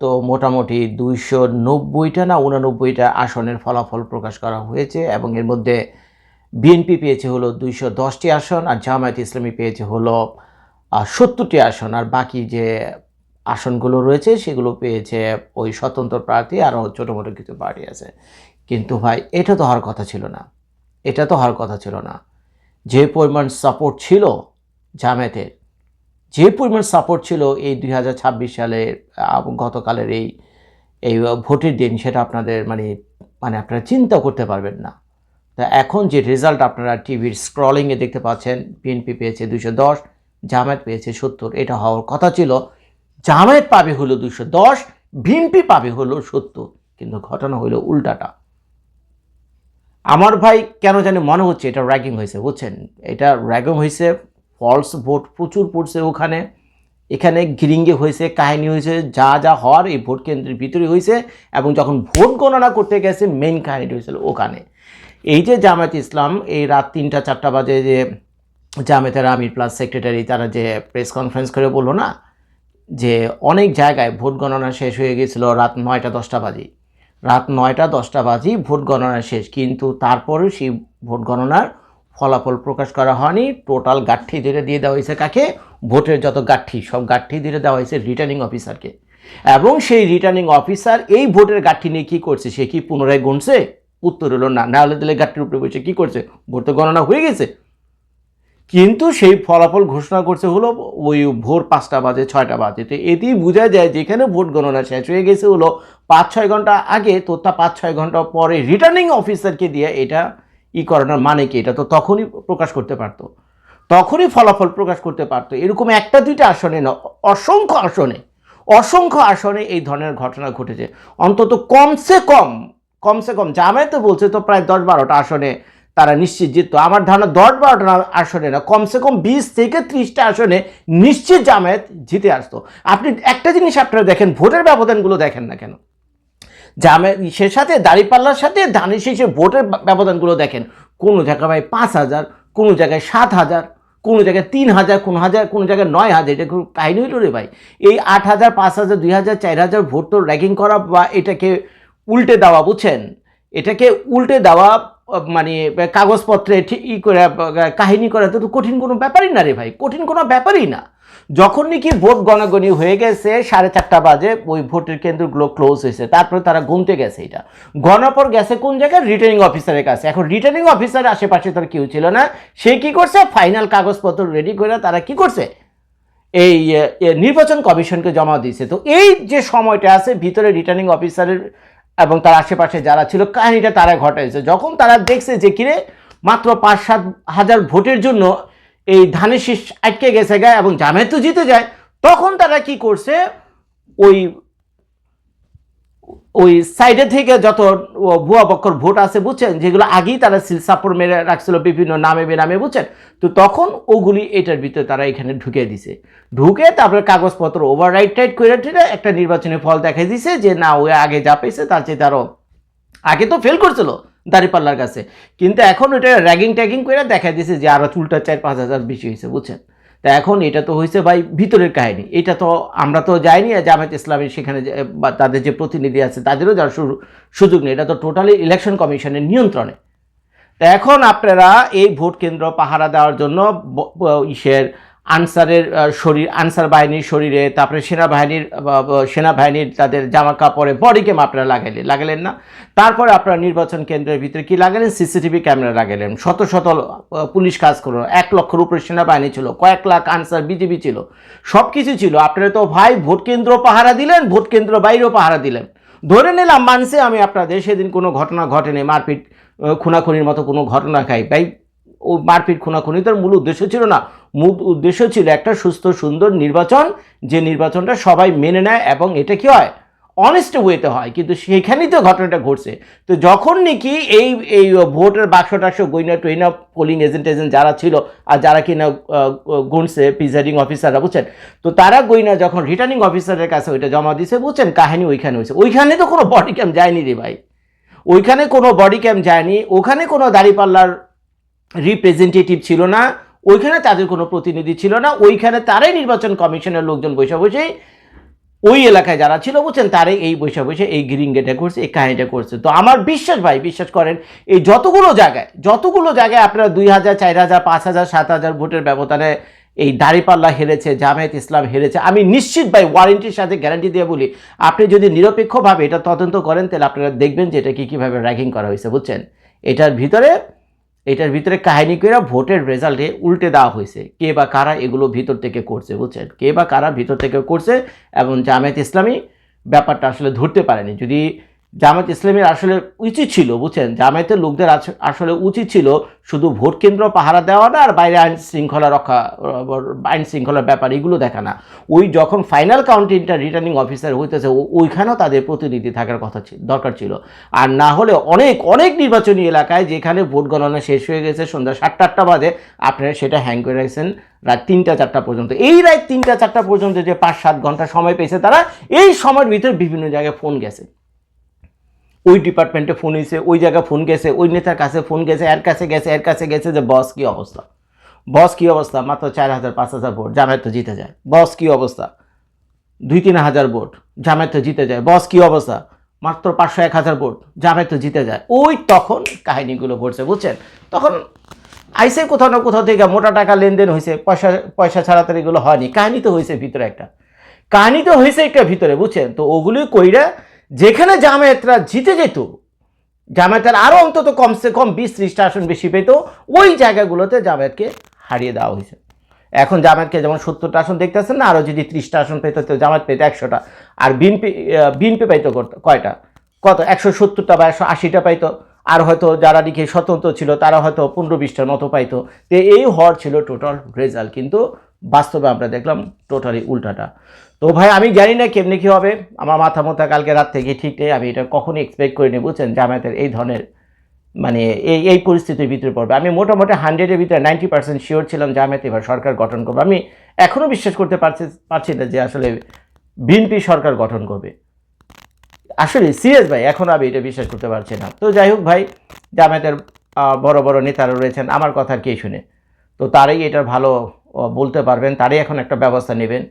তো মোটামুটি দুইশো নব্বইটা না উনানব্বইটা আসনের ফলাফল প্রকাশ করা হয়েছে এবং এর মধ্যে বিএনপি পেয়েছে হলো দুইশো দশটি আসন আর জামায়াত ইসলামী পেয়েছে হলো সত্তরটি আসন। আর বাকি যে আসনগুলো রয়েছে সেগুলো পেয়েছে ওই স্বতন্ত্র প্রার্থী আরও ছোটো মোটো কিছু পার্টি আছে। কিন্তু ভাই, এটা তো হওয়ার কথা ছিল না। এটা তো হওয়ার কথা ছিল না। যে পরিমাণ সাপোর্ট ছিল জামায়াতের যে পরিমাণ সাপোর্ট ছিল এই দুই হাজার ছাব্বিশ সালের গতকালের এই এই ভোটের দিন সেটা আপনাদের মানে মানে আপনারা চিন্তা করতে পারবেন না। তা এখন যে রেজাল্ট আপনারা টিভির স্ক্রলিংয়ে দেখতে পাচ্ছেন বিএনপি পেয়েছে দুশো দশ, জামায়াত পেয়েছে সত্তর, এটা হওয়ার কথা ছিল। জামায়াত পাবে হলো দুশো দশ বিএনপি পাবে হলো সত্তর, কিন্তু ঘটনা হলো উল্টাটা। আমার ভাই কেন জানি মনে হচ্ছে এটা র্যাগিং হয়েছে, বুঝছেন? এটা র্যাগিং হয়েছে ফলস ভোট প্রচুর পড়ছে ওখানে। এখানে গিরিঙ্গে হয়েছে, কাহিনী হয়েছে, যা যা হওয়ার এই ভোট কেন্দ্রের ভিতরে হয়েছে এবং যখন ভোট গণনা করতে গেছে মেন কাহিনীটা হয়েছিল ওখানে। এই যে জামায়াত ইসলাম, এই রাত তিনটা, চারটা বাজে যে জামায়াতের আমির প্লাস সেক্রেটারি তারা যে প্রেস কনফারেন্স করে বলল না, যে অনেক জায়গায় ভোট গণনা শেষ হয়ে গেছিল রাত নয়টা, দশটা বাজে। রাত নয়টা, দশটা বাজে ভোট গণনা শেষ, কিন্তু তারপরেও সেই ভোট গণনার ফলাফল প্রকাশ করা হয়নি। টোটাল গাঠি ধরে দিয়ে দেওয়া হয়েছে কাকে? ভোটের যত গাঠি সব গাঠি ধরে দেওয়া হয়েছে রিটার্নিং অফিসারকে এবং সেই রিটার্নিং অফিসার এই ভোটের গাঠি নিয়ে কী করছে? সে কি পুনরায় গুনছে? উত্তর হলো না। না হলে দিলে গাঠির উপরে বসে কী করছে? ভোট তো গণনা হয়ে গেছে। কিন্তু সেই ফলাফল ঘোষণা করছে হলো ওই ভোর পাঁচটা বাজে, ছয়টা বাজে। তো এতেই বোঝা যায় যেখানে ভোট গণনা শেষ হয়ে গেছে হলো পাঁচ ছয় ঘণ্টা আগে। তো তা পাঁচ ছয় ঘণ্টা পরে রিটার্নিং অফিসারকে দিয়ে এটা ই করানোর মানে কি? এটা তো তখনই প্রকাশ করতে পারতো। তখনই ফলাফল প্রকাশ করতে পারতো। এরকম একটা দুইটা আসনে না, অসংখ্য আসনে অসংখ্য আসনে এই ধরনের ঘটনা ঘটেছে। অন্তত কমসে কম কমসে কম জামায়াতে বলছে তো প্রায় দশ বারোটা আসনে তারা নিশ্চিত জিততো। আমার ধারণা দশ বারোটা আসনে না, কমসে কম বিশ থেকে ত্রিশটা আসনে নিশ্চিত জামায়াত জিতে আসতো। আপনি একটা জিনিস আপনারা দেখেন, ভোটের ব্যবধানগুলো দেখেন না কেন? জামে সে সাথে, দাঁড়িপাল্লার সাথে, ধানের শেষে ভোটের ব্যবধানগুলো দেখেন। কোনো জায়গায় ভাই পাঁচ হাজার, কোনো জায়গায় সাত হাজার, কোনো জায়গায় তিন হাজার, কোনো হাজার, কোনো জায়গায় নয় হাজার, এটা কোনো কাহিনী হইল রে ভাই। এই আট হাজার, পাঁচ হাজার, দুই হাজার, চার হাজার ভোট তো র্যাগিং করা বা এটাকে উল্টে দেওয়া, বুঝছেন? এটাকে উল্টে দেওয়া মানে কাগজপত্রে ঠিক ই করে, কাহিনী করা তো কঠিন কোনো ব্যাপারই না রে ভাই। কঠিন কোনো ব্যাপারই না। যখন নাকি ভোট গণগণি হয়ে গেছে, সাড়ে চারটা বাজে, ওই ভোটের কেন্দ্রগুলো ক্লোজ হয়েছে। তারপরে তারা গুনতে গেছে এটা। গণার পর গেছে কোন জায়গায়? রিটার্নিং অফিসারের কাছে। এখন রিটার্নিং অফিসার আশেপাশে তার কেউ ছিল না। সে কি করছে? ফাইনাল কাগজপত্র রেডি করে তারা কি করছে? এই নির্বাচন কমিশনকে জমা দিয়েছে। তো এই যে সময়টা আছে, ভিতরে রিটার্নিং অফিসারের এবং তার আশেপাশে যারা ছিল, কাহিনীটা তারা ঘটাইছে। যখন তারা দেখছে যে কিরে, মাত্র পাঁচ সাত হাজার ভোটের জন্য এই ধানের শীষ আটকে গেছে গায়ে এবং জামায়াত তো জিতে যায়, তখন তারা কি করছে? ওই ওই সাইডে থেকে যত ভুয়া পক্ষর ভোট আছে বুঝছেন, যেগুলো আগেই তারা সিল সাপোর্ট মেরে রাখছিল বিভিন্ন নামে বেনামে বুঝছেন, তো তখন ওগুলি এটার ভিতরে তারা এখানে ঢুকে দিছে। ঢুকে তারপরে কাগজপত্র ওভার রাইট টাইট করে টেরে একটা নির্বাচনী ফল দেখাই দিছে যে না, ও আগে যা পেয়েছে তার চেয়ে তারও আগে তো ফেল করছিল। দাঁড়িপাল্লার কাছে। কিন্তু এখন ওটা র্যাগিং ট্যাগিং করে দেখা দিয়েছে যে আরও চুলটা চার পাঁচ হাজার বেশি হয়েছে, বুঝছেন? তা এখন এটা তো হয়েছে ভাই ভিতরের কাহিনী। এটা তো আমরা তো যাইনি জামায়াত ইসলামের সেখানে বা তাদের যে প্রতিনিধি আছে তাদেরও যাওয়ার সুযোগ নেই। এটা তো টোটালি ইলেকশন কমিশনের নিয়ন্ত্রণে। তা এখন আপনারা এই ভোট কেন্দ্র পাহারা দেওয়ার জন্য ইসের আনসারের শরীর, আনসার বাহিনীর শরীরে, তারপরে সেনাবাহিনীর সেনাবাহিনীর তাদের জামা কাপড়ে বডি ক্যাম আপনারা লাগাইলেন লাগালেন না। তারপরে আপনারা নির্বাচন কেন্দ্রের ভিতরে কি লাগালেন? CCTV camera লাগালেন। শত শত পুলিশ কাজ করল। এক লক্ষের উপরে সেনাবাহিনী ছিল। কয়েক লাখ আনসার বিজেপি ছিল। সব কিছু ছিল। আপনারা তো ভাই ভোট কেন্দ্র পাহারা দিলেন, ভোট কেন্দ্র বাইরেও পাহারা দিলেন। ধরে নিলাম মানছে আমি আপনাদের, সেদিন কোনো ঘটনা ঘটেনি। মারপিট খুনাখুনির মতো কোনো ঘটনা খাই ভাই ও মারপিট খুনাখুনি তার মূল উদ্দেশ্য ছিল না। মূল উদ্দেশ্য ছিল একটা সুস্থ, সুন্দর নির্বাচন, যে নির্বাচনটা সবাই মেনে নেয় এবং এটা কি হয়? অনেস্ট ওয়েতে হয়। কিন্তু সেখানেই তো ঘটনাটা ঘটছে। তো যখন নাকি এই এই ভোটের বাক্স টাক্স গইনা টইনা পোলিং এজেন্ট এজেন্ট যারা ছিল আর যারা কিনা গুনছে প্রিজাইডিং অফিসাররা বুঝছেন? তো তারা গইনা যখন রিটার্নিং অফিসারের কাছে ওইটা জমা দিছে, বুঝছেন? কাহিনী ওইখানে হয়েছে। ওইখানে তো কোনো বডি ক্যাম্প যায়নি রে ভাই। ওইখানে কোনো বডি ক্যাম্প যায়নি। ওখানে কোনো দাড়িপাল্লার রিপ্রেজেন্টেটিভ ছিল না, ওইখানে তাদের কোনো প্রতিনিধি ছিল না, ওইখানে তারাই নির্বাচন কমিশনের লোকজন বসে বসেই ওই এলাকায় যারা ছিল বুঝছেন, তারাই এই বৈশা বসে এই গিরিঙ্গেটা করছে, এই কাহিনীটা করছে। তো আমার বিশ্বাস ভাই, বিশ্বাস করেন, এই যতগুলো জায়গায় যতগুলো জায়গায় আপনারা দুই হাজার, চার হাজার, পাঁচ হাজার, সাত হাজার ভোটের ব্যবধানে এই দাঁড়িপাল্লা হেরেছে, জামায়াত ইসলাম হেরেছে, আমি নিশ্চিত ভাই ওয়ারেন্টির সাথে গ্যারান্টি দিয়ে বলি, আপনি যদি নিরপেক্ষভাবে এটা তদন্ত করেন, তাহলে আপনারা দেখবেন যে এটা কী, কীভাবে র্যাগিং করা হয়েছে, বুঝছেন? এটার ভিতরে এটার ভিতরে কাহিনী করে ভোটের রেজাল্টে উল্টে দেওয়া হয়েছে কে বা কারা এগুলো ভিতর থেকে করছে, বুঝছেন? কে বা কারা ভিতর থেকে করছে এবং জামায়াত ইসলামী ব্যাপারটা আসলে ধরতে পারেনি। যদি জামায়াত ইসলামের আসলে উচিত ছিল, বুঝছেন? জামায়াতের লোকদের আস- আসলে উচিত ছিল শুধু ভোট কেন্দ্র পাহারা দেওয়া না আর বাইরে আইন শৃঙ্খলা রক্ষা আইন শৃঙ্খলার ব্যাপার এগুলো দেখা না। ওই যখন ফাইনাল কাউন্টিংটা রিটার্নিং অফিসার হইতেছে ওইখানেও তাদের প্রতিনিধি থাকার কথা দরকার ছিল। আর না হলে অনেক অনেক নির্বাচনী এলাকায় যেখানে ভোট গণনা শেষ হয়ে গেছে, সন্ধ্যা সাতটা, আটটা বাজে, আপনারা সেটা হ্যাং করে রাখছেন রাত তিনটা, চারটা পর্যন্ত। এই রাত তিনটা, চারটা পর্যন্ত যে পাঁচ, সাত ঘণ্টা সময় পেয়েছে তারা, এই সময়ের ভিতরে বিভিন্ন জায়গায় ফোন গেছে। ওই ডিপার্টমেন্টে ফোন হয়েছে ওই জায়গায় ফোন গেছে, ওই নেতার কাছে ফোন গেছে, এর কাছে গেছে, এর কাছে গেছে যে, বস, কি অবস্থা? বস, কী অবস্থা? মাত্র চার হাজার, পাঁচ হাজার ভোট, জামায়াত তো জিতে যায়। বস, কী অবস্থা? দুই, তিন হাজার ভোট, জামায়াত তো জিতে যায়। বস, কী অবস্থা? মাত্র পাঁচশো, এক হাজার ভোট, জামায়াত তো জিতে যায়। ওই তখন কাহিনীগুলো ঘটছে, বুঝছেন? তখন আইসে কোথাও না কোথাও থেকে মোটা টাকা লেনদেন হয়েছে পয়সা পয়সা ছাড়া তো এগুলো হয়নি। কাহিনী তো হয়েছে ভিতরে একটা। কাহিনী তো হয়েছে একটা ভিতরে, বুঝছেন? তো ওগুলি কইরা যেখানে জামায়াতরা জিতে যেত, জামায়াতের আরও অন্তত কমসে কম বিশ ত্রিশটা আসন বেশি পেত, ওই জায়গাগুলোতে জামায়াতকে হারিয়ে দেওয়া হয়েছে। এখন জামায়াতকে যেমন সত্তরটা আসন দেখতেছেন না আরও যদি ত্রিশটা আসন পেত, তো জামায়াত পেত একশোটা। আর বিনপি বিনপি পাইতো কয়টা? কত, একশো সত্তরটা বা একশো আশিটা পাইতো। আর হয়তো যারা লিখে স্বতন্ত্র ছিল, তারা হয়তো পনেরো বিশটার মতো পাইতো। তো এই হওয়ার ছিল টোটাল রেজাল্ট কিন্তু বাস্তবে আমরা দেখলাম টোটালি উল্টাটা। তো ভাই, আমি জানি না কেমনি কী হবে। আমার মাথা মোথা কালকে রাত থেকে ঠিক নেই। আমি এটা কখনই এক্সপেক্ট করিনি, বুঝছেন? জামায়াতের এই ধরনের মানে এই এই পরিস্থিতির ভিতরে পড়বে। আমি মোটামুটি হান্ড্রেডের ভিতরে নাইনটি পার্সেন্ট শিওর ছিলাম জামায়াত এবার সরকার গঠন করবে। আমি এখনও বিশ্বাস করতে পারছি পারছি না যে আসলে বিএনপি সরকার গঠন করবে। আসলে সিরিয়াস ভাই, এখন আমি এটা বিশ্বাস করতে পারছি না। তো যাই হোক ভাই, জামায়াতের বড় বড় নেতারা রয়েছেন। আমার কথা কে শুনে। তো তারাই এটার ভালো বলতে পারবেন, তারাই এখন একটা ব্যবস্থা নেবেন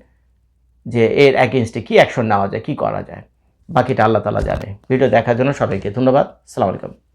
যে এর অ্যাগেনস্টে কী অ্যাকশন নেওয়া যায়, কী করা যায়। বাকিটা আল্লাহ তালা জানে। ভিডিও দেখার জন্য সবাইকে ধন্যবাদ। সালাম আলাইকুম।